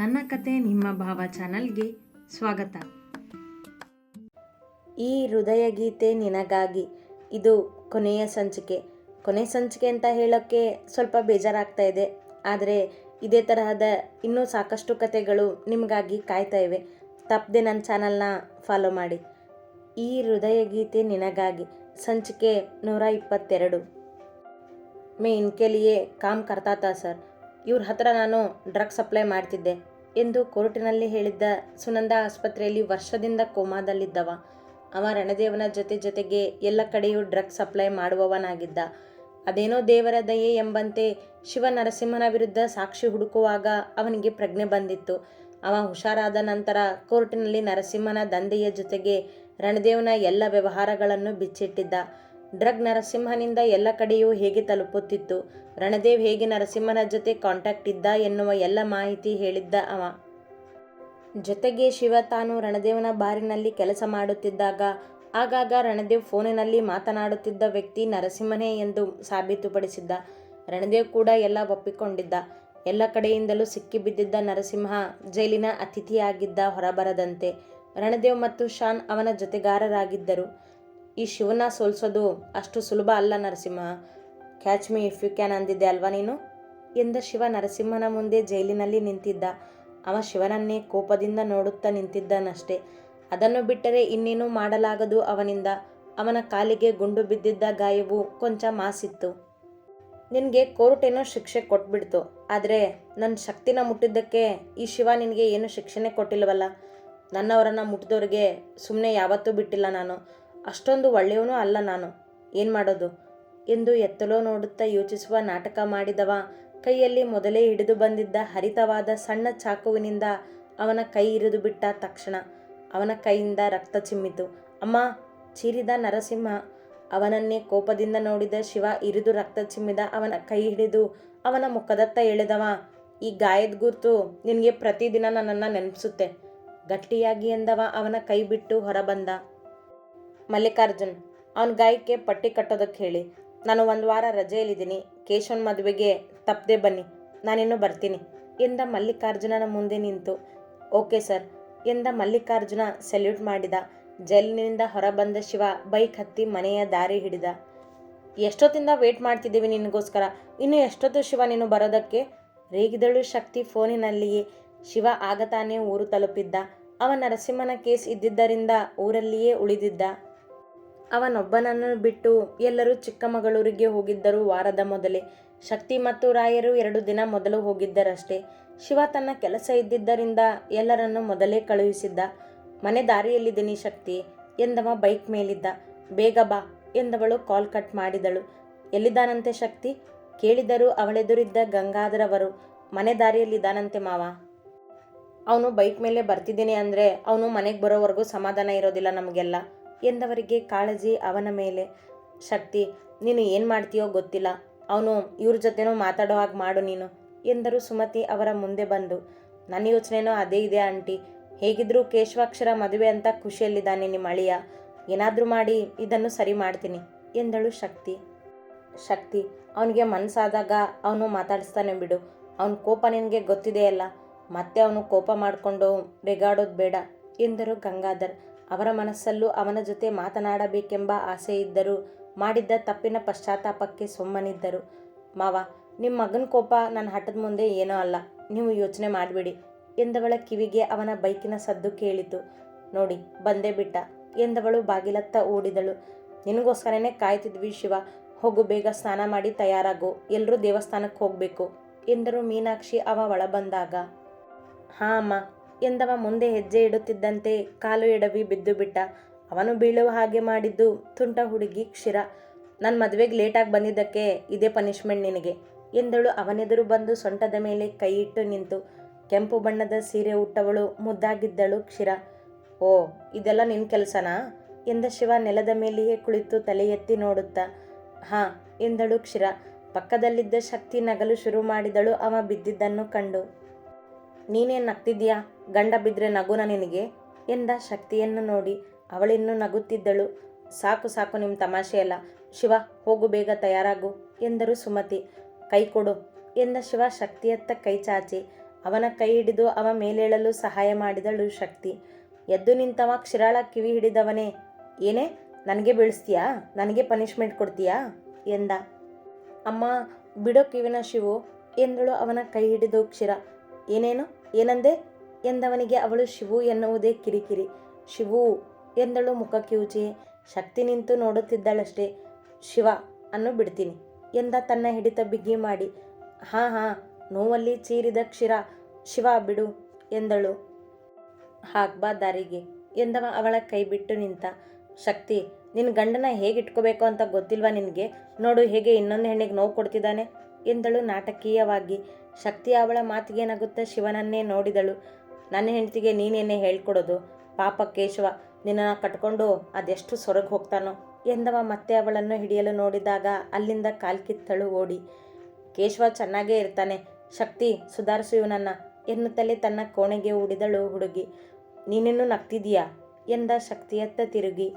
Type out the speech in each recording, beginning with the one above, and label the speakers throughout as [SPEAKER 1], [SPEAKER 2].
[SPEAKER 1] ನನ್ನ ಕತೆ ನಿಮ್ಮ ಭಾವ ಚಾನಲ್ಗೆ ಸ್ವಾಗತ.
[SPEAKER 2] ಈ ಹೃದಯ ಗೀತೆ ನಿನಗಾಗಿ ಇದು ಕೊನೆಯ ಸಂಚಿಕೆ. ಕೊನೆ ಸಂಚಿಕೆ ಅಂತ ಹೇಳೋಕ್ಕೆ ಸ್ವಲ್ಪ ಬೇಜಾರಾಗ್ತಾ ಇದೆ. ಆದರೆ ಇದೇ ತರಹದ ಇನ್ನೂ ಸಾಕಷ್ಟು ಕತೆಗಳು ನಿಮಗಾಗಿ ಕಾಯ್ತಾ ಇವೆ. ತಪ್ಪದೆ ನನ್ನ ಚಾನಲ್ನ ಫಾಲೋ ಮಾಡಿ. ಈ ಹೃದಯ ಗೀತೆ ನಿನಗಾಗಿ ಸಂಚಿಕೆ ನೂರ ಇಪ್ಪತ್ತೆರಡು. ಮೇ ಇನ್ಕೆಲಿಯೇ ಕಾಮ್ ಕರ್ತಾತ ಸರ್. ಇವ್ರ ಹತ್ರ ನಾನು ಡ್ರಗ್ ಸಪ್ಲೈ ಮಾಡ್ತಿದ್ದೆ. ಎಂದು ಕೋರ್ಟಿನಲ್ಲಿ ಹೇಳಿದ್ದ ಸುನಂದ ಆಸ್ಪತ್ರೆಯಲ್ಲಿ ವರ್ಷದಿಂದ ಕೋಮಾದಲ್ಲಿದ್ದವ. ಅವ ರಣದೇವನ ಜೊತೆ ಜೊತೆಗೆ ಎಲ್ಲ ಕಡೆಯೂ ಡ್ರಗ್ ಸಪ್ಲೈ ಮಾಡುವವನಾಗಿದ್ದ. ಅದೇನೋ ದೇವರ ದಯೆ ಎಂಬಂತೆ ಶಿವ ನರಸಿಂಹನ ವಿರುದ್ಧ ಸಾಕ್ಷಿ ಹುಡುಕುವಾಗ ಅವನಿಗೆ ಪ್ರಜ್ಞೆ ಬಂದಿತ್ತು. ಅವ ಹುಷಾರಾದ ನಂತರ ಕೋರ್ಟಿನಲ್ಲಿ ನರಸಿಂಹನ ದಂಧೆಯ ಜೊತೆಗೆ ರಣದೇವನ ಎಲ್ಲ ವ್ಯವಹಾರಗಳನ್ನು ಬಿಚ್ಚಿಟ್ಟಿದ್ದ. ಡ್ರಗ್ ನರಸಿಂಹನಿಂದ ಎಲ್ಲ ಕಡೆಯೂ ಹೇಗೆ ತಲುಪುತ್ತಿತ್ತು? ರಣದೇವ್ ಹೇಗೆ ನರಸಿಂಹನ ಜೊತೆ ಕಾಂಟ್ಯಾಕ್ಟ್ ಇದ್ದ ಎನ್ನುವ ಎಲ್ಲ ಮಾಹಿತಿ ಹೇಳಿದ್ದ ಅವ. ಜೊತೆಗೆ ಶಿವ ತಾನು ರಣದೇವನ ಬಾರಿನಲ್ಲಿ ಕೆಲಸ ಮಾಡುತ್ತಿದ್ದಾಗ, ಆಗಾಗ ರಣದೇವ್ ಫೋನಿನಲ್ಲಿ ಮಾತನಾಡುತ್ತಿದ್ದ ವ್ಯಕ್ತಿ ನರಸಿಂಹನೇ ಎಂದು ಸಾಬೀತುಪಡಿಸಿದ್ದ. ರಣದೇವ್ ಕೂಡ ಎಲ್ಲ ಒಪ್ಪಿಕೊಂಡಿದ್ದ. ಎಲ್ಲ ಕಡೆಯಿಂದಲೂ ಸಿಕ್ಕಿಬಿದ್ದಿದ್ದ ನರಸಿಂಹ ಜೈಲಿನ ಅತಿಥಿಯಾಗಿದ್ದ ಹೊರಬರದಂತೆ. ರಣದೇವ್ ಮತ್ತು ಶಾನ್ ಅವನ ಜೊತೆಗಾರರಾಗಿದ್ದರು. ಈ ಶಿವನ ಸೋಲ್ಸೋದು ಅಷ್ಟು ಸುಲಭ ಅಲ್ಲ Narasimha. Catch me if you can ಅಂದಿದ್ದೆ ಅಲ್ವಾ ನೀನು? ಎಂದ ಶಿವ ನರಸಿಂಹನ ಮುಂದೆ ಜೈಲಿನಲ್ಲಿ ನಿಂತಿದ್ದ. ಅವ ಶಿವನನ್ನೇ ಕೋಪದಿಂದ ನೋಡುತ್ತಾ ನಿಂತಿದ್ದನಷ್ಟೇ. ಅದನ್ನು ಬಿಟ್ಟರೆ ಇನ್ನೇನು ಮಾಡಲಾಗದು ಅವನಿಂದ. ಅವನ ಕಾಲಿಗೆ ಗುಂಡು ಬಿದ್ದಿದ್ದ ಗಾಯವು ಕೊಂಚ ಮಾಸಿತ್ತು. ನಿನಗೆ ಕೋರ್ಟ್ ಏನೋ ಶಿಕ್ಷೆ ಕೊಟ್ಬಿಡ್ತು. ಆದರೆ ನನ್ನ ಶಕ್ತಿನ ಮುಟ್ಟಿದ್ದಕ್ಕೆ ಈ ಶಿವ ನಿನಗೆ ಏನು ಶಿಕ್ಷೆನೇ ಕೊಟ್ಟಿಲ್ವಲ್ಲ? ನನ್ನವರನ್ನು ಮುಟ್ಟಿದವ್ರಿಗೆ ಸುಮ್ಮನೆ ಯಾವತ್ತೂ ಬಿಟ್ಟಿಲ್ಲ ನಾನು. ಅಷ್ಟೊಂದು ಒಳ್ಳೆಯವನು ಅಲ್ಲ ನಾನು. ಏನು ಮಾಡೋದು? ಎಂದು ಎತ್ತಲೋ ನೋಡುತ್ತಾ ಯೋಚಿಸುವ ನಾಟಕ ಮಾಡಿದವ. ಕೈಯಲ್ಲಿ ಮೊದಲೇ ಹಿಡಿದು ಬಂದಿದ್ದ ಹರಿತವಾದ ಸಣ್ಣ ಚಾಕುವಿನಿಂದ ಅವನ ಕೈ ಇರಿದು ಬಿಟ್ಟ ತಕ್ಷಣ ಅವನ ಕೈಯಿಂದ ರಕ್ತ ಚಿಮ್ಮಿತು. ಅಮ್ಮ, ಚೀರಿದ ನರಸಿಂಹ. ಅವನನ್ನೇ ಕೋಪದಿಂದ ನೋಡಿದ ಶಿವ ಇರಿದು ರಕ್ತ ಚಿಮ್ಮಿದ ಅವನ ಕೈ ಹಿಡಿದು ಅವನ ಮುಖದತ್ತ ಎಳೆದವ. ಈ ಗಾಯದ ಗುರ್ತು ನಿನಗೆ ಪ್ರತಿದಿನ ನನ್ನನ್ನು ನೆನಪಿಸುತ್ತೆ. ಗಟ್ಟಿಯಾಗಿ ಎಂದವ ಅವನ ಕೈ ಬಿಟ್ಟು ಹೊರಬಂದ. ಮಲ್ಲಿಕಾರ್ಜುನ್, ಅವನ ಗಾಯಕ್ಕೆ ಪಟ್ಟಿ ಕಟ್ಟೋದಕ್ಕೆ ಹೇಳಿ. ನಾನು ಒಂದು ವಾರ ರಜೆಯಲ್ಲಿದ್ದೀನಿ. ಕೇಶವನ್ ಮದುವೆಗೆ ತಪ್ಪದೆ ಬನ್ನಿ. ನಾನಿನ್ನು ಬರ್ತೀನಿ. ಎಂದ ಮಲ್ಲಿಕಾರ್ಜುನನ ಮುಂದೆ ನಿಂತು, ಓಕೆ ಸರ್. ಎಂದ ಮಲ್ಲಿಕಾರ್ಜುನ ಸೆಲ್ಯೂಟ್ ಮಾಡಿದ. ಜೈಲಿನಿಂದ ಹೊರಬಂದ ಶಿವ ಬೈಕ್ ಹತ್ತಿ ಮನೆಯ ದಾರಿ ಹಿಡಿದ. ಎಷ್ಟೊತ್ತಿಂದ ವೇಟ್ ಮಾಡ್ತಿದ್ದೀವಿ ನಿನಗೋಸ್ಕರ? ಇನ್ನು ಎಷ್ಟೊತ್ತು ಶಿವ ನೀನು ಬರೋದಕ್ಕೆ? ರೇಗಿದಳು ಶಕ್ತಿ ಫೋನಿನಲ್ಲಿಯೇ. ಶಿವ ಆಗ ತಾನೇ ಊರು ತಲುಪಿದ್ದ. ಅವ ನರಸಿಂಹನ ಕೇಸ್ ಇದ್ದಿದ್ದರಿಂದ ಊರಲ್ಲಿಯೇ ಉಳಿದಿದ್ದ. ಅವನೊಬ್ಬನನ್ನು ಬಿಟ್ಟು ಎಲ್ಲರೂ ಚಿಕ್ಕಮಗಳೂರಿಗೆ ಹೋಗಿದ್ದರು ವಾರದ ಮೊದಲೇ. ಶಕ್ತಿ ಮತ್ತು ರಾಯರು ಎರಡು ದಿನ ಮೊದಲು ಹೋಗಿದ್ದರಷ್ಟೇ. ಶಿವ ತನ್ನ ಕೆಲಸ ಇದ್ದಿದ್ದರಿಂದ ಎಲ್ಲರನ್ನು ಮೊದಲೇ ಕಳುಹಿಸಿದ್ದ. ಮನೆ ದಾರಿಯಲ್ಲಿದ್ದೀನಿ ಶಕ್ತಿ, ಎಂದವ ಬೈಕ್ ಮೇಲಿದ್ದ. ಬೇಗ ಬಾ, ಎಂದವಳು ಕಾಲ್ ಕಟ್ ಮಾಡಿದಳು. ಎಲ್ಲಿದ್ದಾನಂತೆ ಶಕ್ತಿ? ಕೇಳಿದರು ಅವಳೆದುರಿದ್ದ ಗಂಗಾಧರವರು. ಮನೆ ದಾರಿಯಲ್ಲಿದ್ದಾನಂತೆ ಮಾವ. ಅವನು ಬೈಕ್ ಮೇಲೆ ಬರ್ತಿದ್ದೀನಿ ಅಂದರೆ ಅವನು ಮನೆಗೆ ಬರೋವರೆಗೂ ಸಮಾಧಾನ ಇರೋದಿಲ್ಲ ನಮಗೆಲ್ಲ. ಎಂದವರಿಗೆ ಕಾಳಜಿ ಅವನ ಮೇಲೆ. ಶಕ್ತಿ, ನೀನು ಏನು ಮಾಡ್ತೀಯೋ ಗೊತ್ತಿಲ್ಲ. ಅವನು ಇವ್ರ ಜೊತೆನೂ ಮಾತಾಡೋ ಹಾಗೆ ಮಾಡು ನೀನು, ಎಂದರು ಸುಮತಿ ಅವರ ಮುಂದೆ ಬಂದು. ನನ್ನ ಯೋಚನೆನೋ ಅದೇ ಇದೆ ಆಂಟಿ. ಹೇಗಿದ್ರೂ ಕೇಶವಾಕ್ಷರ ಮದುವೆ ಅಂತ ಖುಷಿಯಲ್ಲಿದ್ದಾನೆ ನಿಮ್ಮ ಅಳಿಯ. ಏನಾದರೂ ಮಾಡಿ ಇದನ್ನು ಸರಿ ಮಾಡ್ತೀನಿ, ಎಂದಳು ಶಕ್ತಿ. ಶಕ್ತಿ, ಅವನಿಗೆ ಮನಸ್ಸಾದಾಗ ಅವನು ಮಾತಾಡಿಸ್ತಾನೆ ಬಿಡು. ಅವನ ಕೋಪ ನಿನಗೆ ಗೊತ್ತಿದೆಯಲ್ಲ, ಮತ್ತೆ ಅವನು ಕೋಪ ಮಾಡಿಕೊಂಡು ರೆಗಾಡೋದು ಬೇಡ, ಎಂದರು ಗಂಗಾಧರ್. ಅವರ ಮನಸ್ಸಲ್ಲೂ ಅವನ ಜೊತೆ ಮಾತನಾಡಬೇಕೆಂಬ ಆಸೆ ಇದ್ದರು ಮಾಡಿದ್ದ ತಪ್ಪಿನ ಪಶ್ಚಾತ್ತಾಪಕ್ಕೆ ಸುಮ್ಮನಿದ್ದರು. ಮಾವ ನಿಮ್ಮ ಮಗನ ಕೋಪ ನನ್ನ ಹಠದ ಮುಂದೆ ಏನೋ ಅಲ್ಲ. ನೀವು ಯೋಚನೆ ಮಾಡಬೇಡಿ ಎಂದವಳ ಕಿವಿಗೆ ಅವನ ಬೈಕಿನ ಸದ್ದು ಕೇಳಿತು. ನೋಡಿ, ಬಂದೇ ಬಿಟ್ಟ ಎಂದವಳು ಬಾಗಿಲತ್ತ ಓಡಿದಳು. ನಿನಗೋಸ್ಕರನೇ ಕಾಯ್ತಿದ್ವಿ ಶಿವ. ಹೋಗು, ಬೇಗ ಸ್ನಾನ ಮಾಡಿ ತಯಾರಾಗು. ಎಲ್ಲರೂ ದೇವಸ್ಥಾನಕ್ಕೆ ಹೋಗಬೇಕು ಎಂದರು ಮೀನಾಕ್ಷಿ ಅವ ಒಳ ಬಂದಾಗ ಹಾಂ ಅಮ್ಮ. ಎಂದವ ಮುಂದೆ ಹೆಜ್ಜೆ ಇಡುತ್ತಿದ್ದಂತೆ ಕಾಲು ಎಡವಿ ಬಿದ್ದು ಬಿಟ್ಟ. ಅವನು ಬೀಳುವ ಹಾಗೆ ಮಾಡಿದ್ದು ತುಂಟ ಹುಡುಗಿ ಕ್ಷಿರ. ನನ್ನ ಮದುವೆಗೆ ಲೇಟಾಗಿ ಬಂದಿದ್ದಕ್ಕೆ ಇದೇ ಪನಿಷ್ಮೆಂಟ್ ನಿನಗೆ ಎಂದಳು. ಅವನೆದುರು ಬಂದು ಸೊಂಟದ ಮೇಲೆ ಕೈ ಇಟ್ಟು ನಿಂತು. ಕೆಂಪು ಬಣ್ಣದ ಸೀರೆ ಉಟ್ಟವಳು ಮುದ್ದಾಗಿದ್ದಳು ಕ್ಷಿರ. ಓ, ಇದೆಲ್ಲ ನಿನ್ನ ಕೆಲಸನಾ? ಎಂದ ಶಿವ ನೆಲದ ಮೇಲೆಯೇ ಕುಳಿತು ತಲೆ ಎತ್ತಿ ನೋಡುತ್ತಾ. ಹಾಂ, ಎಂದಳು ಕ್ಷಿರ. ಪಕ್ಕದಲ್ಲಿದ್ದ ಶಕ್ತಿ ನಗಲು ಶುರು ಮಾಡಿದಳು ಅವ ಬಿದ್ದಿದ್ದನ್ನು ಕಂಡು. ನೀನೇನು ನಗ್ತಿದ್ಯಾ ಗಂಡ ಬಿದ್ದರೆ ನಗುನ ನಿನಗೆ ಎಂದ ಶಕ್ತಿಯನ್ನು ನೋಡಿ. ಅವಳಿನ್ನೂ ನಗುತ್ತಿದ್ದಳು. ಸಾಕು ಸಾಕು ನಿಮ್ಮ ತಮಾಷೆ ಅಲ್ಲ ಶಿವ, ಹೋಗು, ಬೇಗ ತಯಾರಾಗು ಎಂದರು ಸುಮತಿ. ಕೈ ಕೊಡು ಎಂದ ಶಿವ ಶಕ್ತಿಯತ್ತ ಕೈ ಚಾಚಿ. ಅವನ ಕೈ ಹಿಡಿದು ಅವ ಮೇಲೇಳಲು ಸಹಾಯ ಮಾಡಿದಳು ಶಕ್ತಿ. ಎದ್ದು ನಿಂತವ ಕ್ಷಿರಾಳ ಕಿವಿ ಹಿಡಿದವನೇ. ಏನೇ, ನನಗೆ ಬೀಳಿಸ್ತೀಯಾ? ನನಗೆ ಪನಿಷ್ಮೆಂಟ್ ಕೊಡ್ತೀಯಾ? ಎಂದ. ಅಮ್ಮ, ಬಿಡೋ ಕಿವಿನ ಶಿವು ಎಂದಳು ಅವನ ಕೈ ಹಿಡಿದು ಕ್ಷಿರ. ಏನೇನು? ಏನಂದೆ? ಎಂದವನಿಗೆ ಅವಳು ಶಿವು ಎನ್ನುವುದೇ ಕಿರಿಕಿರಿ. ಶಿವು ಎಂದಳು ಮುಖ ಕಿವುಚಿ ಶಕ್ತಿ ನಿಂತು ನೋಡುತ್ತಿದ್ದಳಷ್ಟೇ ಶಿವ, ಅನ್ನು ಬಿಡ್ತೀನಿ ಎಂದ ತನ್ನ ಹಿಡಿತ ಬಿಗಿ ಮಾಡಿ. ಹಾಂ ಹಾಂ, ನೋವಲ್ಲಿ ಚೀರಿದ ಕ್ಷೀರ ಶಿವ ಬಿಡು ಎಂದಳು. ಹಾಕ್ಬಾ ದಾರಿಗೆ ಎಂದವ ಅವಳ ಕೈ ಬಿಟ್ಟು ನಿಂತ. ಶಕ್ತಿ ನಿನ್ನ ಗಂಡನ ಹೇಗೆ ಇಟ್ಕೋಬೇಕು ಅಂತ ಗೊತ್ತಿಲ್ವಾ ನಿನಗೆ? ನೋಡು ಹೇಗೆ ಇನ್ನೊಂದು ಹೆಣ್ಣಿಗೆ ನೋವು ಕೊಡ್ತಿದ್ದಾನೆ ಎಂದಳು ನಾಟಕೀಯವಾಗಿ. ಶಕ್ತಿ ಅವಳ ಮಾತಿಗೆ ನಗುತ್ತಾ ಶಿವನನ್ನೇ ನೋಡಿದಳು. ನನ್ನ ಹೆಂಡತಿಗೆ ನೀನೇನೇ ಹೇಳ್ಕೊಡೋದು? ಪಾಪ ಕೇಶವ ನಿನ್ನನ್ನು ಕಟ್ಕೊಂಡು ಅದೆಷ್ಟು ಸೊರಗಿ ಹೋಗ್ತಾನೋ? ಎಂದವ ಮತ್ತೆ ಅವಳನ್ನು ಹಿಡಿಯಲು ನೋಡಿದಾಗ ಅಲ್ಲಿಂದ ಕಾಲ್ಕಿತ್ತಳು ಓಡಿ. ಕೇಶವ ಚೆನ್ನಾಗೇ ಇರ್ತಾನೆ. ಶಕ್ತಿ, ಸುಧಾರಿಸು ಇವನನ್ನ. ಎನ್ನುತ್ತಲೇ ತನ್ನ ಕೋಣೆಗೆ ಉಡಿದಳು ಹುಡುಗಿ. ನೀನೇನು ನಗ್ತಿದೀಯಾ ಎಂದ ಶಕ್ತಿಯತ್ತ ತಿರುಗಿ.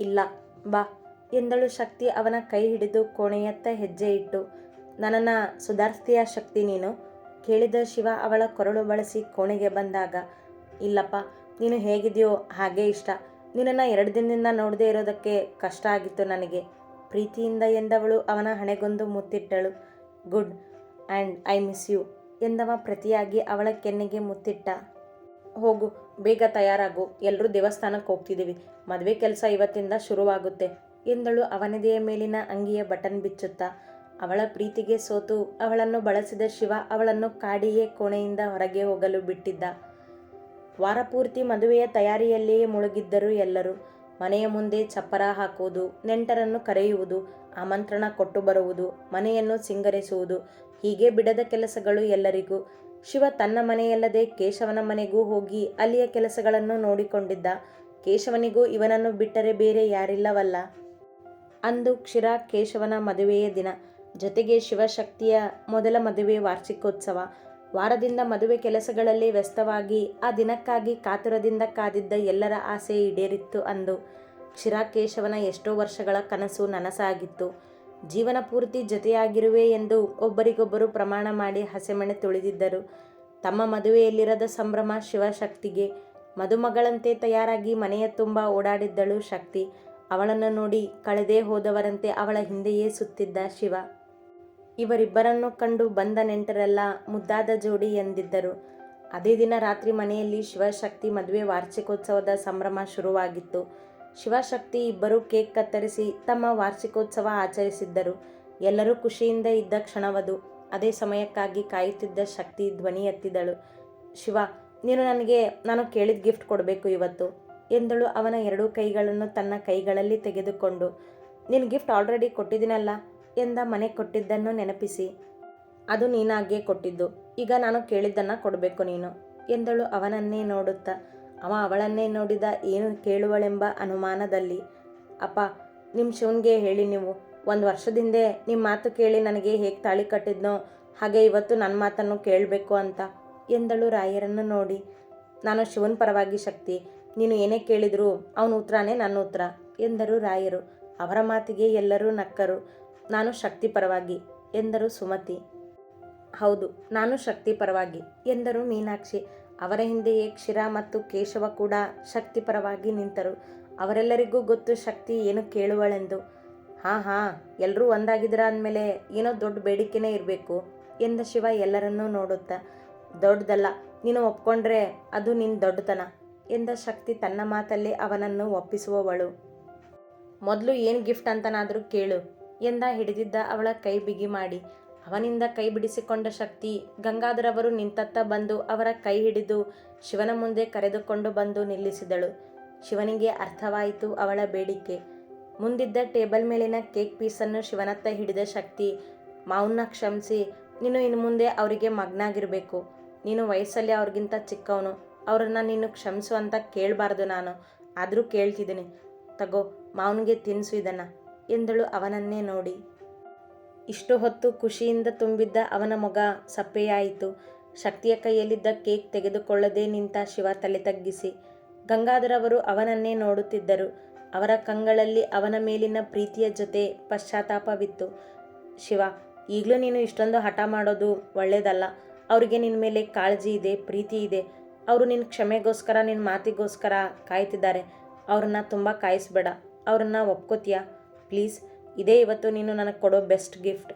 [SPEAKER 2] ಇಲ್ಲ, ಬಾ ಎಂದಳು ಶಕ್ತಿ ಅವನ ಕೈ ಹಿಡಿದು ಕೋಣೆಯತ್ತ ಹೆಜ್ಜೆ ಇಟ್ಟು. ನನ್ನನ್ನು ಸುಧಾರಿಸ್ತೀಯ ಶಕ್ತಿ ನೀನು? ಕೇಳಿದ ಶಿವ ಅವಳ ಕೊರಳು ಬಳಸಿ ಕೋಣೆಗೆ ಬಂದಾಗ, ಇಲ್ಲಪ್ಪ, ನೀನು ಹೇಗಿದೆಯೋ ಹಾಗೇ ಇಷ್ಟ. ನಿನ್ನನ್ನು ಎರಡು ದಿನದಿಂದ ನೋಡದೇ ಇರೋದಕ್ಕೆ ಕಷ್ಟ ಆಗಿತ್ತು ನನಗೆ. ಪ್ರೀತಿಯಿಂದ ಎಂದವಳು ಅವನ ಹಣೆಗೊಂದು ಮುತ್ತಿಟ್ಟಳು. Good and I miss you ಎಂದವ ಪ್ರತಿಯಾಗಿ ಅವಳ ಕೆನ್ನೆಗೆ ಮುತ್ತಿಟ್ಟ. ಹೋಗು, ಬೇಗ ತಯಾರಾಗು. ಎಲ್ಲರೂ ದೇವಸ್ಥಾನಕ್ಕೆ ಹೋಗ್ತಿದ್ದೀವಿ. ಮದುವೆ ಕೆಲಸ ಇವತ್ತಿಂದ ಶುರುವಾಗುತ್ತೆ ಎಂದಳು ಅವನದೆಯ ಮೇಲಿನ ಅಂಗಿಯ ಬಟನ್ ಬಿಚ್ಚುತ್ತಾ. ಅವಳ ಪ್ರೀತಿಗೆ ಸೋತು ಅವಳನ್ನು ಬಳಸಿದ ಶಿವ ಅವಳನ್ನು ಕಾಡಿಯೇ ಕೋಣೆಯಿಂದ ಹೊರಗೆ ಹೋಗಲು ಬಿಟ್ಟಿದ್ದ. ವಾರಪೂರ್ತಿ ಮದುವೆಯ ತಯಾರಿಯಲ್ಲಿಯೇ ಮುಳುಗಿದ್ದರು ಎಲ್ಲರೂ. ಮನೆಯ ಮುಂದೆ ಚಪ್ಪರ ಹಾಕುವುದು, ನೆಂಟರನ್ನು ಕರೆಯುವುದು, ಆಮಂತ್ರಣ ಕೊಟ್ಟು ಬರುವುದು, ಮನೆಯನ್ನು ಸಿಂಗರಿಸುವುದು, ಹೀಗೆ ಬಿಡದ ಕೆಲಸಗಳು ಎಲ್ಲರಿಗೂ. ಶಿವ ತನ್ನ ಮನೆಯಲ್ಲದೆ ಕೇಶವನ ಮನೆಗೂ ಹೋಗಿ ಅಲ್ಲಿಯ ಕೆಲಸಗಳನ್ನು ನೋಡಿಕೊಂಡಿದ್ದ. ಕೇಶವನಿಗೂ ಇವನನ್ನು ಬಿಟ್ಟರೆ ಬೇರೆ ಯಾರಿಲ್ಲವಲ್ಲ. ಅಂದು ಕ್ಷಿರ ಕೇಶವನ ಮದುವೆಯ ದಿನ. ಜೊತೆಗೆ ಶಿವಶಕ್ತಿಯ ಮೊದಲ ಮದುವೆ ವಾರ್ಷಿಕೋತ್ಸವ. ವಾರದಿಂದ ಮದುವೆ ಕೆಲಸಗಳಲ್ಲಿ ವ್ಯಸ್ತವಾಗಿ, ಆ ದಿನಕ್ಕಾಗಿ ಕಾತುರದಿಂದ ಕಾದಿದ್ದ ಎಲ್ಲರ ಆಸೆ ಈಡೇರಿತ್ತು ಅಂದು. ಕ್ಷಿರಾಕೇಶವನ ಎಷ್ಟೋ ವರ್ಷಗಳ ಕನಸು ನನಸಾಗಿತ್ತು. ಜೀವನ ಪೂರ್ತಿ ಜೊತೆಯಾಗಿರುವೆ ಎಂದು ಒಬ್ಬರಿಗೊಬ್ಬರು ಪ್ರಮಾಣ ಮಾಡಿ ಹಸೆಮಣೆ ತುಳಿದಿದ್ದರು. ತಮ್ಮ ಮದುವೆಯಲ್ಲಿರದ ಸಂಭ್ರಮ ಶಿವಶಕ್ತಿಗೆ. ಮದುಮಗಳಂತೆ ತಯಾರಾಗಿ ಮನೆಯ ತುಂಬ ಓಡಾಡಿದ್ದಳು ಶಕ್ತಿ. ಅವಳನ್ನು ನೋಡಿ ಕಳೆದೇ ಹೋದವರಂತೆ ಅವಳ ಹಿಂದೆಯೇ ಸುತ್ತಿದ್ದ ಶಿವ. ಇವರಿಬ್ಬರನ್ನು ಕಂಡು ಬಂದ ನೆಂಟರೆಲ್ಲ ಮುದ್ದಾದ ಜೋಡಿ ಎಂದಿದ್ದರು. ಅದೇ ದಿನ ರಾತ್ರಿ ಮನೆಯಲ್ಲಿ ಶಿವಶಕ್ತಿ ಮದುವೆ ವಾರ್ಷಿಕೋತ್ಸವದ ಸಂಭ್ರಮ ಶುರುವಾಗಿತ್ತು. ಶಿವಶಕ್ತಿ ಇಬ್ಬರು ಕೇಕ್ ಕತ್ತರಿಸಿ ತಮ್ಮ ವಾರ್ಷಿಕೋತ್ಸವ ಆಚರಿಸಿದ್ದರು. ಎಲ್ಲರೂ ಖುಷಿಯಿಂದ ಇದ್ದ ಕ್ಷಣವದು. ಅದೇ ಸಮಯಕ್ಕಾಗಿ ಕಾಯುತ್ತಿದ್ದ ಶಕ್ತಿ ಧ್ವನಿ ಎತ್ತಿದಳು. ಶಿವ, ನೀನು ನನಗೆ, ನಾನು ಕೇಳಿದ ಗಿಫ್ಟ್ ಕೊಡಬೇಕು ಇವತ್ತು ಎಂದಳು. ಅವನ ಎರಡೂ ಕೈಗಳನ್ನು ತನ್ನ ಕೈಗಳಲ್ಲಿ ತೆಗೆದುಕೊಂಡು ನಿನ್ನ ಗಿಫ್ಟ್ ಆಲ್ರೆಡಿ ಕೊಟ್ಟಿದ್ದೀನಲ್ಲ ಎಂದ ಮನೆ ಕೊಟ್ಟಿದ್ದನ್ನು ನೆನಪಿಸಿ. ಅದು ನೀನಾಗೆ ಕೊಟ್ಟಿದ್ದು. ಈಗ ನಾನು ಕೇಳಿದ್ದನ್ನು ಕೊಡಬೇಕು ನೀನು, ಎಂದಳು ಅವನನ್ನೇ ನೋಡುತ್ತಾ. ಅವ ಅವಳನ್ನೇ ನೋಡಿದ ಏನು ಕೇಳುವಳೆಂಬ ಅನುಮಾನದಲ್ಲಿ. ಅಪ್ಪ ನಿಮ್ಮ ಶಿವನ್ಗೆ ಹೇಳಿ ನೀವು. ಒಂದು ವರ್ಷದಿಂದೆ ನಿಮ್ಮ ಮಾತು ಕೇಳಿ ನನಗೆ ಹೇಗೆ ತಾಳಿ ಕಟ್ಟಿದ್ನೋ, ಹಾಗೆ ಇವತ್ತು ನನ್ನ ಮಾತನ್ನು ಕೇಳಬೇಕು ಅಂತ, ಎಂದಳು ರಾಯರನ್ನು ನೋಡಿ. ನಾನು ಶಿವನ ಪರವಾಗಿ ಶಕ್ತಿ, ನೀನು ಏನೇ ಕೇಳಿದರೂ ಅವನ ಉತ್ತರನೇ ನನ್ನ ಉತ್ತರ ಎಂದರು ರಾಯರು. ಅವರ ಮಾತಿಗೆ ಎಲ್ಲರೂ ನಕ್ಕರು. ನಾನು ಶಕ್ತಿ ಪರವಾಗಿ ಎಂದರು ಸುಮತಿ. ಹೌದು, ನಾನು ಶಕ್ತಿ ಪರವಾಗಿ ಎಂದರು ಮೀನಾಕ್ಷಿ. ಅವರ ಹಿಂದೆಯೇ ಕ್ಷೀರ ಮತ್ತು ಕೇಶವ ಕೂಡ ಶಕ್ತಿ ಪರವಾಗಿ ನಿಂತರು. ಅವರೆಲ್ಲರಿಗೂ ಗೊತ್ತು ಶಕ್ತಿ ಏನು ಕೇಳುವಳೆಂದು. ಹಾಂ ಹಾಂ ಎಲ್ಲರೂ ಒಂದಾಗಿದ್ರ ಅಂದಮೇಲೆ ಏನೋ ದೊಡ್ಡ ಬೇಡಿಕೆನೇ ಇರಬೇಕು ಎಂದ ಶಿವ ಎಲ್ಲರನ್ನೂ ನೋಡುತ್ತಾ. ದೊಡ್ಡದಲ್ಲ, ನೀನು ಒಪ್ಕೊಂಡ್ರೆ ಅದು ನಿನ್ನ ದೊಡ್ಡತನ ಎಂದ ಶಕ್ತಿ ತನ್ನ ಮಾತಲ್ಲೇ ಅವನನ್ನು ಒಪ್ಪಿಸುವವಳು. ಮೊದಲು ಏನು ಗಿಫ್ಟ್ ಅಂತನಾದರೂ ಕೇಳು. ಎಂದ ಹಿಡಿದಿದ್ದ ಅವಳ ಕೈ ಬಿಗಿ ಮಾಡಿ. ಅವನಿಂದ ಕೈ ಬಿಡಿಸಿಕೊಂಡ ಶಕ್ತಿ ಗಂಗಾಧರವರು ನಿಂತತ್ತ ಬಂದು ಅವರ ಕೈ ಹಿಡಿದು ಶಿವನ ಮುಂದೆ ಕರೆದುಕೊಂಡು ಬಂದು ನಿಲ್ಲಿಸಿದಳು. ಶಿವನಿಗೆ ಅರ್ಥವಾಯಿತು ಅವಳ ಬೇಡಿಕೆ. ಮುಂದಿದ್ದ ಟೇಬಲ್ ಮೇಲಿನ ಕೇಕ್ ಪೀಸನ್ನು ಶಿವನತ್ತ ಹಿಡಿದ ಶಕ್ತಿ, ಮಾವನ್ನ ಕ್ಷಮಿಸಿ, ನೀನು ಇನ್ನು ಮುಂದೆ ಅವರಿಗೆ ಮಗ್ನಾಗಿರಬೇಕು. ನೀನು ವಯಸ್ಸಲ್ಲಿ ಅವ್ರಿಗಿಂತ ಚಿಕ್ಕವನು. ಅವ್ರನ್ನ ನೀನು ಕ್ಷಮಿಸು ಅಂತ ಕೇಳಬಾರ್ದು ನಾನು. ಆದರೂ ಕೇಳ್ತಿದ್ದೀನಿ. ತಗೋ, ಮಾವನಿಗೆ ತಿನ್ನಿಸು ಇದನ್ನು. ಎಂದಳು ಅವನನ್ನೇ ನೋಡಿ. ಇಷ್ಟು ಹೊತ್ತು ಖುಷಿಯಿಂದ ತುಂಬಿದ್ದ ಅವನ ಮೊಗ ಸಪ್ಪೆಯಾಯಿತು. ಶಕ್ತಿಯ ಕೈಯಲ್ಲಿದ್ದ ಕೇಕ್ ತೆಗೆದುಕೊಳ್ಳದೆ ನಿಂತ ಶಿವ ತಲೆ ತಗ್ಗಿಸಿ. ಗಂಗಾಧರವರು ಅವನನ್ನೇ ನೋಡುತ್ತಿದ್ದರು. ಅವರ ಕಂಗಳಲ್ಲಿ ಅವನ ಮೇಲಿನ ಪ್ರೀತಿಯ ಜೊತೆ ಪಶ್ಚಾತ್ತಾಪವಿತ್ತು. ಶಿವ, ಈಗಲೂ ನೀನು ಇಷ್ಟೊಂದು ಹಠ ಮಾಡೋದು ಒಳ್ಳೆಯದಲ್ಲ ಅವರಿಗೆ ನಿನ್ನ ಮೇಲೆ ಕಾಳಜಿ ಇದೆ, ಪ್ರೀತಿ ಇದೆ. ಅವರು ನಿನ್ನ ಕ್ಷಮೆಗೋಸ್ಕರ ನಿನ್ನ ಮಾತಿಗೋಸ್ಕರ ಕಾಯ್ತಿದ್ದಾರೆ. ಅವ್ರನ್ನ ತುಂಬ ಕಾಯಿಸ್ಬೇಡ. ಅವ್ರನ್ನ ಒಪ್ಕೋತೀಯಾ. ಪ್ಲೀಸ್, ಇದೇ ಇವತ್ತು ನೀನು ನನಗೆ ಕೊಡೋ ಬೆಸ್ಟ್ ಗಿಫ್ಟ್.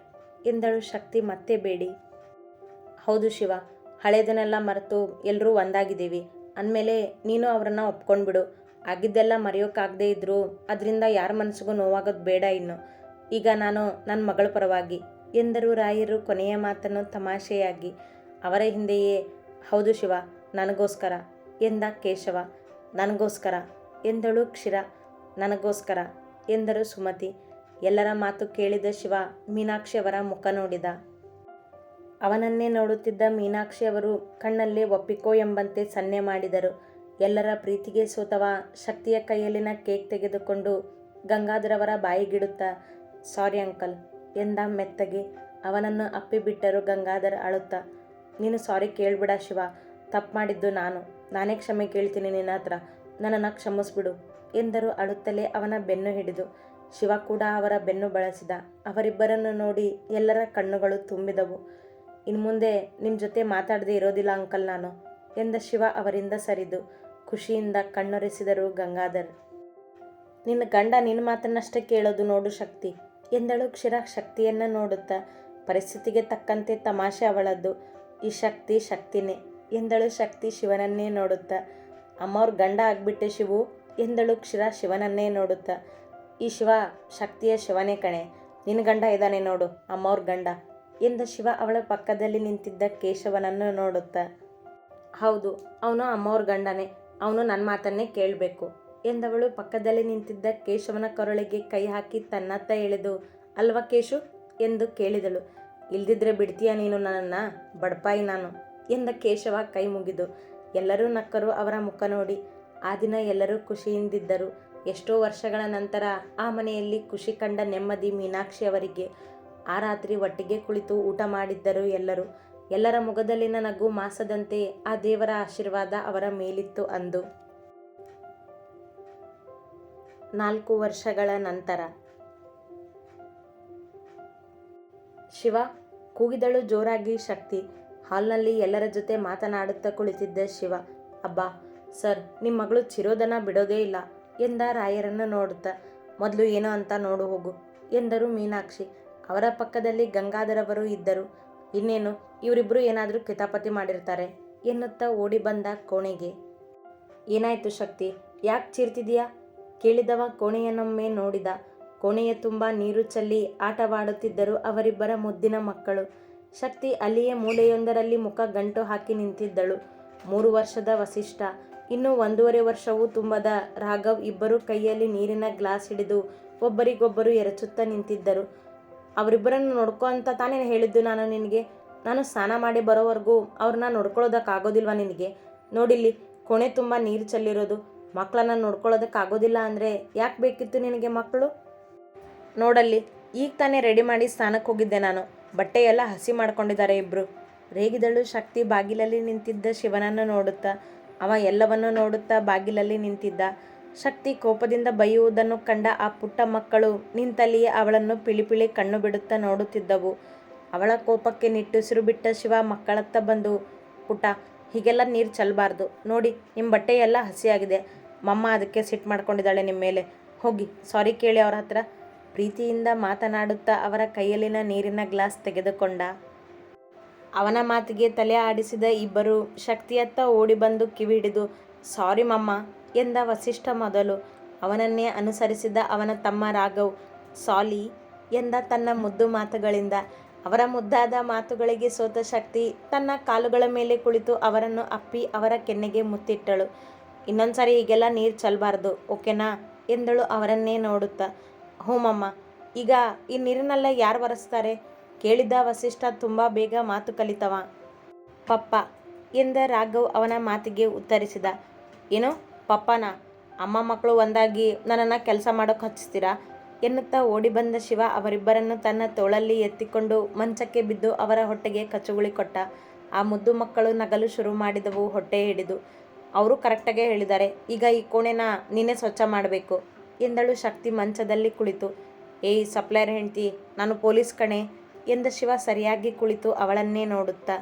[SPEAKER 2] ಎಂದಳು ಶಕ್ತಿ ಮತ್ತೆ ಬೇಡಿ. ಹೌದು ಶಿವ, ಹಳೆದನ್ನೆಲ್ಲ ಮರೆತು ಎಲ್ಲರೂ ಒಂದಾಗಿದ್ದೀವಿ. ಅಂದಮೇಲೆ ನೀನು ಅವರನ್ನು ಒಪ್ಕೊಂಡ್ಬಿಡು. ಆಗಿದ್ದೆಲ್ಲ ಮರೆಯೋಕ್ಕಾಗದೇ ಇದ್ದರೂ ಅದರಿಂದ ಯಾರ ಮನಸ್ಸಿಗೂ ನೋವಾಗೋದು ಬೇಡ ಇನ್ನು. ಈಗ ನಾನು ನನ್ನ ಮಗಳ ಪರವಾಗಿ, ಎಂದರು ರಾಯರು ಕೊನೆಯ ಮಾತನ್ನು ತಮಾಷೆಯಾಗಿ. ಅವರ ಹಿಂದೆಯೇ, ಹೌದು ಶಿವ, ನನಗೋಸ್ಕರ ಎಂದ ಕೇಶವ, ನನಗೋಸ್ಕರ ಎಂದಳು ಕ್ಷಿರ, ನನಗೋಸ್ಕರ. ಎಂದರು ಸುಮತಿ. ಎಲ್ಲರ ಮಾತು ಕೇಳಿದ ಶಿವ ಮೀನಾಕ್ಷಿಯವರ ಮುಖ ನೋಡಿದ. ಅವನನ್ನೇ ನೋಡುತ್ತಿದ್ದ ಮೀನಾಕ್ಷಿಯವರು ಕಣ್ಣಲ್ಲಿ ಒಪ್ಪಿಕೋ ಎಂಬಂತೆ ಸನ್ನೆ ಮಾಡಿದರು. ಎಲ್ಲರ ಪ್ರೀತಿಗೆ ಸೋತವ ಶಕ್ತಿಯ ಕೈಯಲ್ಲಿನ ಕೇಕ್ ತೆಗೆದುಕೊಂಡು ಗಂಗಾಧರವರ ಬಾಯಿಗಿಡುತ್ತಾ, ಸಾರಿ ಅಂಕಲ್, ಎಂದ ಮೆತ್ತಗೆ ಅವನನ್ನು ಅಪ್ಪಿಬಿಟ್ಟರು ಗಂಗಾಧರ ಅಳುತ್ತ. ನೀನು ಸಾರಿ ಕೇಳ್ಬಿಡ ಶಿವ, ತಪ್ಪು ಮಾಡಿದ್ದು ನಾನು. ನಾನೇ ಕ್ಷಮೆ ಕೇಳ್ತೀನಿ ನಿನ್ನ ಹತ್ರ. ನನ್ನನ್ನು ಕ್ಷಮಿಸ್ಬಿಡು ಎಂದರು ಅಳುತ್ತಲೇ ಅವನ ಬೆನ್ನು ಹಿಡಿದು. ಶಿವ ಕೂಡ ಅವರ ಬೆನ್ನು ಬಳಸಿದ. ಅವರಿಬ್ಬರನ್ನು ನೋಡಿ ಎಲ್ಲರ ಕಣ್ಣುಗಳು ತುಂಬಿದವು. ಇನ್ನು ಮುಂದೆ ನಿಮ್ಮ ಜೊತೆ ಮಾತಾಡದೆ ಇರೋದಿಲ್ಲ ಅಂಕಲ್ ನಾನು ಎಂದ ಶಿವ ಅವರಿಂದ ಸರಿದು. ಖುಷಿಯಿಂದ ಕಣ್ಣೊರೆಸಿದರು ಗಂಗಾಧರ್. ನಿನ್ನ ಗಂಡ ನಿನ್ನ ಮಾತನ್ನಷ್ಟೇ ಕೇಳೋದು ನೋಡು ಶಕ್ತಿ ಎಂದಳು ಕ್ಷಿರ ಶಕ್ತಿಯನ್ನು ನೋಡುತ್ತಾ. ಪರಿಸ್ಥಿತಿಗೆ ತಕ್ಕಂತೆ ತಮಾಷೆ ಅವಳದ್ದು. ಈ ಶಕ್ತಿ ಶಕ್ತಿನೇ ಎಂದಳು ಶಕ್ತಿ ಶಿವನನ್ನೇ ನೋಡುತ್ತಾ. ಅಮ್ಮವ್ರ ಗಂಡ ಆಗಿಬಿಟ್ಟೆ ಶಿವು. ಎಂದಳು ಕ್ಷಿರ ಶಿವನನ್ನೇ ನೋಡುತ್ತಾ. ಈ ಶಿವ ಶಕ್ತಿಯ ಶಿವನೇ ಕಣೆ. ನಿನ್ನ ಗಂಡ ಇದ್ದಾನೆ ನೋಡು, ಅಮ್ಮವ್ರ ಗಂಡ. ಎಂದ ಶಿವ ಅವಳ ಪಕ್ಕದಲ್ಲಿ ನಿಂತಿದ್ದ ಕೇಶವನನ್ನು ನೋಡುತ್ತಾ. ಹೌದು, ಅವನು ಅಮ್ಮವ್ರ ಗಂಡನೇ. ಅವನು ನನ್ನ ಮಾತನ್ನೇ ಕೇಳಬೇಕು. ಎಂದವಳು ಪಕ್ಕದಲ್ಲಿ ನಿಂತಿದ್ದ ಕೇಶವನ ಕೊರಳಿಗೆ ಕೈ ಹಾಕಿ ತನ್ನತ್ತ ಎಳೆದು, ಅಲ್ವ ಕೇಶು? ಎಂದು ಕೇಳಿದಳು. ಇಲ್ದಿದ್ರೆ ಬಿಡ್ತೀಯ ನೀನು ನನ್ನನ್ನು? ಬಡಪಾಯಿ ನಾನು. ಎಂದ ಕೇಶವ ಕೈ ಮುಗಿದು. ಎಲ್ಲರೂ ನಕ್ಕರು ಅವರ ಮುಖ ನೋಡಿ. ಆ ದಿನ ಎಲ್ಲರೂ ಖುಷಿಯಿಂದಿದ್ದರು. ಎಷ್ಟೋ ವರ್ಷಗಳ ನಂತರ ಆ ಮನೆಯಲ್ಲಿ ಖುಷಿ ಕಂಡ ನೆಮ್ಮದಿ ಮೀನಾಕ್ಷಿ ಅವರಿಗೆ. ಆ ರಾತ್ರಿ ಒಟ್ಟಿಗೆ ಕುಳಿತು ಊಟ ಮಾಡಿದ್ದರು ಎಲ್ಲರೂ. ಎಲ್ಲರ ಮುಖದಲ್ಲಿನ ನಗು ಮಾಸದಂತೆ ಆ ದೇವರ ಆಶೀರ್ವಾದ ಅವರ ಮೇಲಿತ್ತು ಅಂದು. ನಾಲ್ಕು ವರ್ಷಗಳ ನಂತರ. ಶಿವ ಕೂಗಿದಳು ಜೋರಾಗಿ ಶಕ್ತಿ. ಹಾಲ್ನಲ್ಲಿ ಎಲ್ಲರ ಜೊತೆ ಮಾತನಾಡುತ್ತಾ ಕುಳಿತಿದ್ದ ಶಿವ, ಅಬ್ಬಾ, ಸರ್ ನಿಮ್ಮ ಮಗಳು ಚಿರೋದನ ಬಿಡೋದೇ ಇಲ್ಲ ಎಂದ ರಾಯರನ್ನು ನೋಡುತ್ತಾ, ಮೊದಲು ಏನೋ ಅಂತ ನೋಡು ಹೋಗು ಎಂದರು ಮೀನಾಕ್ಷಿ. ಅವರ ಪಕ್ಕದಲ್ಲಿ ಗಂಗಾಧರವರು ಇದ್ದರು. ಇನ್ನೇನು ಇವರಿಬ್ಬರು ಏನಾದರೂ ಕಿತಾಪತಿ ಮಾಡಿರ್ತಾರೆ ಎನ್ನುತ್ತಾ ಓಡಿ ಬಂದ ಕೋಣೆಗೆ. ಏನಾಯ್ತು ಶಕ್ತಿ, ಯಾಕೆ ಚೀರ್ತಿದೀಯಾ? ಕೇಳಿದವ ಕೋಣೆಯನ್ನೊಮ್ಮೆ ನೋಡಿದ. ಕೋಣೆಯ ತುಂಬ ನೀರು ಚಲ್ಲಿ ಆಟವಾಡುತ್ತಿದ್ದರು ಅವರಿಬ್ಬರ ಮುದ್ದಿನ ಮಕ್ಕಳು. ಶಕ್ತಿ ಅಲ್ಲಿಯೇ ಮೂಲೆಯೊಂದರಲ್ಲಿ ಮುಖ ಗಂಟು ಹಾಕಿ ನಿಂತಿದ್ದಳು. ಮೂರು ವರ್ಷದ ವಸಿಷ್ಠ. ಇನ್ನು ಒಂದೂವರೆ ವರ್ಷವೂ ತುಂಬದ ರಾಘವ್ ಇಬ್ಬರು ಕೈಯಲ್ಲಿ ನೀರಿನ ಗ್ಲಾಸ್ ಹಿಡಿದು ಒಬ್ಬರಿಗೊಬ್ಬರು ಎರಚುತ್ತಾ ನಿಂತಿದ್ದರು. ಅವರಿಬ್ಬರನ್ನು ನೋಡ್ಕೊ ಅಂತ ತಾನೇ ಹೇಳಿದ್ದು ನಾನು ನಿನಗೆ? ನಾನು ಸ್ನಾನ ಮಾಡಿ ಬರೋವರೆಗೂ ಅವ್ರನ್ನ ನೋಡ್ಕೊಳ್ಳೋದಕ್ಕಾಗೋದಿಲ್ವಾ ನಿನಗೆ? ನೋಡಿಲ್ಲಿ, ಕೊಣೆ ತುಂಬ ನೀರು ಚೆಲ್ಲಿರೋದು. ಮಕ್ಕಳನ್ನ ನೋಡ್ಕೊಳ್ಳೋದಕ್ಕಾಗೋದಿಲ್ಲ ಅಂದರೆ ಯಾಕೆ ಬೇಕಿತ್ತು ನಿನಗೆ ಮಕ್ಕಳು? ನೋಡಲ್ಲಿ, ಈಗ ತಾನೇ ರೆಡಿ ಮಾಡಿ ಸ್ನಾನಕ್ಕೆ ಹೋಗಿದ್ದೆ ನಾನು. ಬಟ್ಟೆ ಎಲ್ಲ ಹಸಿ ಮಾಡ್ಕೊಂಡಿದ್ದಾರೆ ಇಬ್ಬರು ರೇಗಿದಳು ಶಕ್ತಿ ಬಾಗಿಲಲ್ಲಿ ನಿಂತಿದ್ದ ಶಿವನನ್ನು ನೋಡುತ್ತಾ, ಅವ ಎಲ್ಲವನ್ನೂ ನೋಡುತ್ತಾ ಬಾಗಿಲಲ್ಲಿ ನಿಂತಿದ್ದ. ಶಕ್ತಿ ಕೋಪದಿಂದ ಬೈಯುವುದನ್ನು ಕಂಡ ಆ ಪುಟ್ಟ ಮಕ್ಕಳು ನಿಂತಲ್ಲಿಯೇ ಅವಳನ್ನು ಪಿಳಿಪಿಳಿ ಕಣ್ಣು ಬಿಡುತ್ತಾ ನೋಡುತ್ತಿದ್ದವು. ಅವಳ ಕೋಪಕ್ಕೆ ನಿಟ್ಟುಸಿರು ಬಿಟ್ಟ ಶಿವ ಮಕ್ಕಳತ್ತ ಬಂದು ಪುಟ ಹೀಗೆಲ್ಲ ನೀರು ಚೆಲ್ಲಬಾರ್ದು ನೋಡಿ ನಿಮ್ಮ ಬಟ್ಟೆ ಎಲ್ಲ ಹಸಿಯಾಗಿದೆ. ಮಮ್ಮ ಅದಕ್ಕೆ ಸಿಟ್ಟು ಮಾಡ್ಕೊಂಡಿದ್ದಾಳೆ ನಿಮ್ಮ ಮೇಲೆ. ಹೋಗಿ ಸಾರಿ ಕೇಳಿ ಅವ್ರ ಹತ್ರ. ಪ್ರೀತಿಯಿಂದ ಮಾತನಾಡುತ್ತಾ ಅವರ ಕೈಯಲ್ಲಿನ ನೀರಿನ ಗ್ಲಾಸ್ ತೆಗೆದುಕೊಂಡ. ಅವನ ಮಾತಿಗೆ ತಲೆ ಆಡಿಸಿದ ಇಬ್ಬರು ಶಕ್ತಿಯತ್ತ ಓಡಿ ಬಂದು ಕಿವಿ ಹಿಡಿದು ಸಾರಿ ಮಮ್ಮ, ಎಂದ ವಸಿಷ್ಠ ಮೊದಲು. ಅವನನ್ನೇ ಅನುಸರಿಸಿದ ಅವನ ತಮ್ಮ ರಾಘವ್, ಸಾಲಿ, ಎಂದ ತನ್ನ ಮುದ್ದು ಮಾತುಗಳಿಂದ. ಅವರ ಮುದ್ದಾದ ಮಾತುಗಳಿಗೆ ಸೋತ ಶಕ್ತಿ ತನ್ನ ಕಾಲುಗಳ ಮೇಲೆ ಕುಳಿತು ಅವರನ್ನು ಅಪ್ಪಿ ಅವರ ಕೆನ್ನೆಗೆ ಮುತ್ತಿಟ್ಟಳು. ಇನ್ನೊಂದ್ಸರಿ ಈಗೆಲ್ಲ ನೀರು ಚೆಲ್ಲಬಾರ್ದು ಓಕೆನಾ? ಎಂದಳು ಅವರನ್ನೇ ನೋಡುತ್ತಾ. ಹ್ಞೂಮಮ್ಮ ಈಗ ಈ ನೀರನ್ನೆಲ್ಲ ಯಾರು ಬರೆಸ್ತಾರೆ ಕೇಳಿದ್ದ ವಸಿಷ್ಠ ತುಂಬ ಬೇಗ ಮಾತು ಕಲಿತವ. ಪಪ್ಪ ಎಂದ ರಾಘವ್ ಅವನ ಮಾತಿಗೆ ಉತ್ತರಿಸಿದ. ಏನು? ಪಪ್ಪನ, ಅಮ್ಮ ಮಕ್ಕಳು ಒಂದಾಗಿ ನನ್ನನ್ನು ಕೆಲಸ ಮಾಡೋಕೆ ಹಚ್ಚಿಸ್ತೀರಾ? ಎನ್ನುತ್ತಾ ಓಡಿ ಬಂದ ಶಿವ ಅವರಿಬ್ಬರನ್ನು ತನ್ನ ತೋಳಲ್ಲಿ ಎತ್ತಿಕೊಂಡು ಮಂಚಕ್ಕೆ ಬಿದ್ದು ಅವರ ಹೊಟ್ಟೆಗೆ ಕಚ್ಚುಗುಳಿ ಕೊಟ್ಟ. ಆ ಮುದ್ದು ಮಕ್ಕಳು ನಗಲು ಶುರು ಮಾಡಿದವು, ಹೊಟ್ಟೆ ಹಿಡಿದು. ಅವರು ಕರೆಕ್ಟಾಗೇ ಹೇಳಿದ್ದಾರೆ, ಈಗ ಈ ಕೋಣೆನ ನೀನೇ ಸ್ವಚ್ಛ ಮಾಡಬೇಕು. ಎಂದಳು ಶಕ್ತಿ ಮಂಚದಲ್ಲಿ ಕುಳಿತು. ಏಯ್ ಸಪ್ಲೈಯರ್ ಹೆಂಡ್ತಿ, ನಾನು ಪೊಲೀಸ್ ಕಣೆ ಎಂದ ಶಿವ ಸರಿಯಾಗಿ ಕುಳಿತು ಅವಳನ್ನೇ ನೋಡುತ್ತಾ.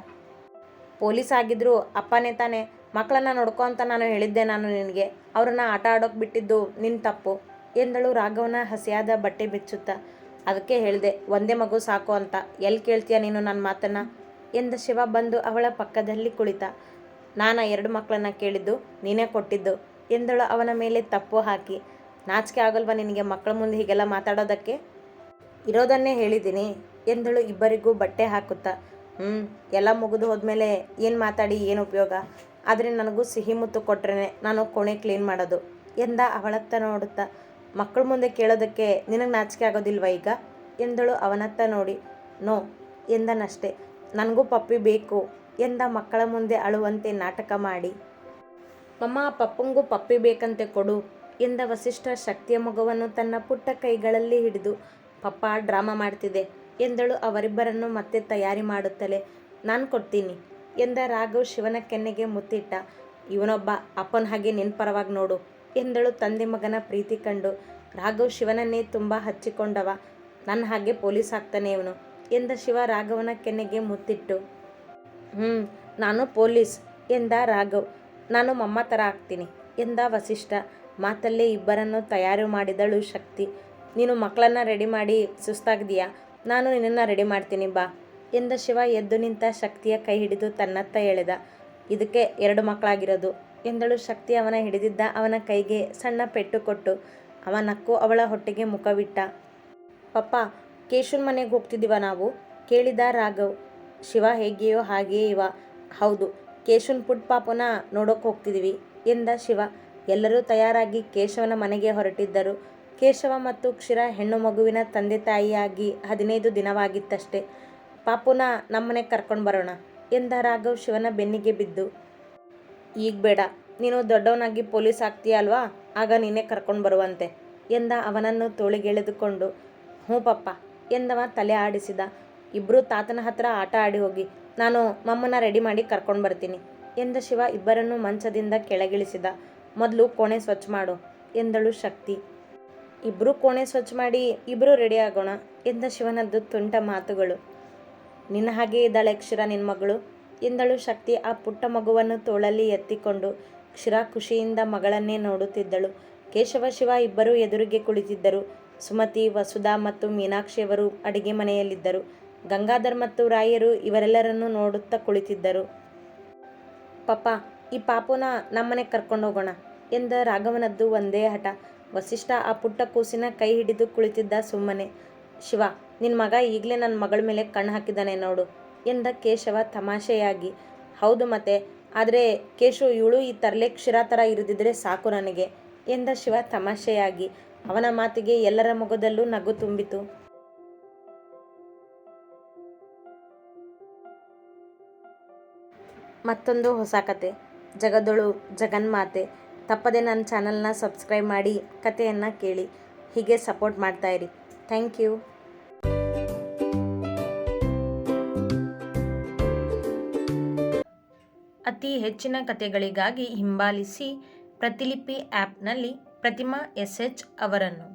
[SPEAKER 2] ಪೊಲೀಸ್ ಆಗಿದ್ರು ಅಪ್ಪನೇ ತಾನೆ, ಮಕ್ಕಳನ್ನ ನೋಡ್ಕೊ ಅಂತ ನಾನು ಹೇಳಿದ್ದೆ ನಾನು ನಿನಗೆ. ಅವ್ರನ್ನ ಆಟ ಆಡೋಕೆ ಬಿಟ್ಟಿದ್ದು ನಿನ್ನ ತಪ್ಪು ಎಂದಳು ರಾಘವನ ಹಸಿಯಾದ ಬಟ್ಟೆ ಬೆಚ್ಚುತ್ತಾ. ಅದಕ್ಕೆ ಹೇಳಿದೆ, ಒಂದೇ ಮಗು ಸಾಕು ಅಂತ. ಎಲ್ಲಿ ಕೇಳ್ತೀಯ ನೀನು ನನ್ನ ಮಾತನ್ನು? ಎಂದ ಶಿವ ಬಂದು ಅವಳ ಪಕ್ಕದಲ್ಲಿ ಕುಳಿತ. ನಾನು ಎರಡು ಮಕ್ಕಳನ್ನ ಕೇಳಿದ್ದು ನೀನೇ ಕೊಟ್ಟಿದ್ದು ಎಂದಳು ಅವನ ಮೇಲೆ ತಪ್ಪು ಹಾಕಿ. ನಾಚಿಕೆ ಆಗಲ್ವಾ ನಿನಗೆ ಮಕ್ಕಳ ಮುಂದೆ ಹೀಗೆಲ್ಲ ಮಾತಾಡೋದಕ್ಕೆ? ಇರೋದನ್ನೇ ಹೇಳಿದ್ದೀನಿ. ಎಂದಳು ಇಬ್ಬರಿಗೂ ಬಟ್ಟೆ ಹಾಕುತ್ತಾ. ಹ್ಞೂ ಎಲ್ಲ ಮುಗಿದು ಹೋದ್ಮೇಲೆ ಏನು ಮಾತಾಡಿ, ಏನು ಉಪಯೋಗ? ಆದರೆ ನನಗೂ ಸಿಹಿ ಮುತ್ತು ಕೊಟ್ರೇ ನಾನು ಕೋಣೆ ಕ್ಲೀನ್ ಮಾಡೋದು ಎಂದ ಅವಳತ್ತ ನೋಡುತ್ತಾ. ಮಕ್ಕಳ ಮುಂದೆ ಕೇಳೋದಕ್ಕೆ ನಿನಗೆ ನಾಚಿಕೆ ಆಗೋದಿಲ್ವ ಈಗ? ಎಂದಳು ಅವನತ್ತ ನೋಡಿ. ನೋ, ಎಂದನಷ್ಟೆ. ನನಗೂ ಪಪ್ಪಿ ಬೇಕು ಎಂದ ಮಕ್ಕಳ ಮುಂದೆ ಅಳುವಂತೆ ನಾಟಕ ಮಾಡಿ. ಮಮ್ಮ, ಪಪ್ಪಂಗೂ ಪಪ್ಪಿ ಬೇಕಂತೆ ಕೊಡು. ಎಂದ ವಸಿಷ್ಠ ಶಕ್ತಿಯ ಮಗುವನ್ನು ತನ್ನ ಪುಟ್ಟ ಕೈಗಳಲ್ಲಿ ಹಿಡಿದು, ಪಪ್ಪ, ಡ್ರಾಮಾ ಮಾಡ್ತಿದೆ ಎಂದಳು ಅವರಿಬ್ಬರನ್ನು ಮತ್ತೆ ತಯಾರಿ ಮಾಡುತ್ತಲೇ. ನಾನು ಕೊಡ್ತೀನಿ ಎಂದ ರಾಘವ್ ಶಿವನ ಕೆನ್ನೆಗೆ ಮುತ್ತಿಟ್ಟ. ಇವನೊಬ್ಬ ಅಪ್ಪನ ಹಾಗೆ ನೆನ್ಪರವಾಗಿ ನೋಡು ಎಂದಳು ತಂದೆ ಮಗನ ಪ್ರೀತಿ ಕಂಡು. ರಾಘವ್ ಶಿವನನ್ನೇ ತುಂಬ ಹಚ್ಚಿಕೊಂಡವ. ನನ್ನ ಹಾಗೆ ಪೊಲೀಸ್ ಆಗ್ತಾನೆ ಇವನು ಎಂದ ಶಿವ ರಾಘವನ ಕೆನ್ನೆಗೆ ಮುತ್ತಿಟ್ಟು. ಹ್ಞೂ ನಾನು ಪೊಲೀಸ್ ಎಂದ ರಾಘವ್. ನಾನು ಮಮ್ಮ ಥರ ಆಗ್ತೀನಿ ಎಂದ ವಸಿಷ್ಠ. ಮಾತಲ್ಲೇ ಇಬ್ಬರನ್ನು ತಯಾರು ಮಾಡಿದಳು ಶಕ್ತಿ. ನೀನು ಮಕ್ಕಳನ್ನು ರೆಡಿ ಮಾಡಿ ಸುಸ್ತಾಗಿದೆಯಾ? ನಾನು ನಿನ್ನನ್ನು ರೆಡಿ ಮಾಡ್ತೀನಿ ಬಾ ಎಂದ ಶಿವ ಎದ್ದು ನಿಂತ ಶಕ್ತಿಯ ಕೈ ಹಿಡಿದು ತನ್ನತ್ತ ಎಳೆದ. ಇದಕ್ಕೆ ಎರಡು ಮಕ್ಕಳಾಗಿರೋದು ಎಂದಳು ಶಕ್ತಿ ಅವನ ಹಿಡಿದಿದ್ದ ಅವನ ಕೈಗೆ ಸಣ್ಣ ಪೆಟ್ಟು ಕೊಟ್ಟು. ಅವ ನಕ್ಕು ಅವಳ ಹೊಟ್ಟೆಗೆ ಮುಖವಿಟ್ಟ. ಪಪ್ಪ, ಕೇಶನ್ ಮನೆಗೆ ಹೋಗ್ತಿದ್ದೀವ ನಾವು? ಕೇಳಿದ ರಾಘವ್. ಶಿವ ಹೇಗೆಯೋ ಹಾಗೆಯೇ ಇವ. ಹೌದು, ಕೇಶನ್ ಪುಟ್ ಪಾಪನ ನೋಡೋಕೆ ಹೋಗ್ತಿದ್ದೀವಿ ಎಂದ ಶಿವ. ಎಲ್ಲರೂ ತಯಾರಾಗಿ ಕೇಶವನ ಮನೆಗೆ ಹೊರಟಿದ್ದರು. ಕೇಶವ ಮತ್ತು ಕ್ಷೀರ ಹೆಣ್ಣು ಮಗುವಿನ ತಂದೆ ತಾಯಿಯಾಗಿ ಹದಿನೈದು ದಿನವಾಗಿತ್ತಷ್ಟೇ. ಪಾಪುನ ನಮ್ಮನೆಗೆ ಕರ್ಕೊಂಡು ಬರೋಣ ಎಂದ ರಾಘವ್ ಶಿವನ ಬೆನ್ನಿಗೆ ಬಿದ್ದು. ಈಗ ಬೇಡ, ನೀನು ದೊಡ್ಡವನಾಗಿ ಪೊಲೀಸ್ ಆಗ್ತೀಯ ಅಲ್ವಾ? ಆಗ ನೀನೇ ಕರ್ಕೊಂಡು ಬರುವಂತೆ ಎಂದ ಅವನನ್ನು ತೋಳಿಗೆಳೆದುಕೊಂಡು. ಹ್ಞೂ ಪಪ್ಪ ಎಂದವ ತಲೆ ಆಡಿಸಿದ. ಇಬ್ಬರು ತಾತನ ಹತ್ರ ಆಟ ಆಡಿ ಹೋಗಿ, ನಾನು ಮಮ್ಮನ ರೆಡಿ ಮಾಡಿ ಕರ್ಕೊಂಡು ಬರ್ತೀನಿ ಎಂದ ಶಿವ ಇಬ್ಬರನ್ನು ಮಂಚದಿಂದ ಕೆಳಗಿಳಿಸಿದ. ಮೊದಲು ಕೋಣೆ ಸ್ವಚ್ಛ ಮಾಡು, ಎಂದಳು ಶಕ್ತಿ. ಇಬ್ಬರು ಕೋಣೆ ಸ್ವಚ್ಛ ಮಾಡಿ ಇಬ್ಬರು ರೆಡಿ ಆಗೋಣ, ಎಂದ ಶಿವನದ್ದು ತುಂಟ ಮಾತುಗಳು. ನಿನ್ನ ಹಾಗೆ ಇದ್ದಾಳೆ ಕ್ಷೀರ ನಿನ್ನ ಮಗಳು, ಎಂದಳು ಶಕ್ತಿ ಆ ಪುಟ್ಟ ಮಗುವನ್ನು ತೋಳಲ್ಲಿ ಎತ್ತಿಕೊಂಡು ಕ್ಷೀರ ಖುಷಿಯಿಂದ ಮಗಳನ್ನೇ ನೋಡುತ್ತಿದ್ದಳು. ಕೇಶವ, ಶಿವ ಇಬ್ಬರು ಎದುರಿಗೆ ಕುಳಿತಿದ್ದರು. ಸುಮತಿ, ವಸುಧಾ ಮತ್ತು ಮೀನಾಕ್ಷಿಯವರು ಅಡಿಗೆ ಮನೆಯಲ್ಲಿದ್ದರು. ಗಂಗಾಧರ್ ಮತ್ತು ರಾಯರು ಇವರೆಲ್ಲರನ್ನು ನೋಡುತ್ತಾ ಕುಳಿತಿದ್ದರು. ಪಪ್ಪ ಈ ಪಾಪುನ ನಮ್ಮನೆಗೆ ಕರ್ಕೊಂಡು ಹೋಗೋಣ ಎಂದ ರಾಘವನದ್ದು ಒಂದೇ ಹಠ. ವಸಿಷ್ಠ ಆ ಪುಟ್ಟ ಕೂಸಿನ ಕೈ ಹಿಡಿದು ಕುಳಿತಿದ್ದ ಸುಮ್ಮನೆ. ಶಿವ ನಿನ್ನ ಮಗ ಈಗಲೇ ನನ್ನ ಮಗಳ ಮೇಲೆ ಕಣ್ಣು ಹಾಕಿದ್ದಾನೆ ನೋಡು ಎಂದ ಕೇಶವ ತಮಾಷೆಯಾಗಿ. ಹೌದು ಮತ್ತೆ, ಆದರೆ ಕೇಶು ಇವಳು ಈ ತರಲೆ ಕ್ಷೀರ ಥರ ಇರಿದಿದ್ರೆ ಸಾಕು ನನಗೆ ಎಂದ ಶಿವ ತಮಾಷೆಯಾಗಿ. ಅವನ ಮಾತಿಗೆ ಎಲ್ಲರ ಮೊಗದಲ್ಲೂ ನಗು ತುಂಬಿತು. ಮತ್ತೊಂದು ಹೊಸ ಕತೆ. ಜಗದೊಳು ಜಗನ್ಮಾತೆ. ತಪ್ಪದೆ ನನ್ನ ಚಾನಲ್ನ ಸಬ್ಸ್ಕ್ರೈಬ್ ಮಾಡಿ, ಕಥೆಯನ್ನು ಕೇಳಿ, ಹೀಗೆ ಸಪೋರ್ಟ್ ಮಾಡ್ತಾಯಿರಿ ಥ್ಯಾಂಕ್ ಯು.
[SPEAKER 1] ಅತಿ ಹೆಚ್ಚಿನ ಕಥೆಗಳಿಗಾಗಿ ಹಿಂಬಾಲಿಸಿ ಪ್ರತಿಲಿಪಿ ಆ್ಯಪ್ನಲ್ಲಿ ಪ್ರತಿಮಾ ಎಸ್ ಎಚ್ ಅವರನ್ನು.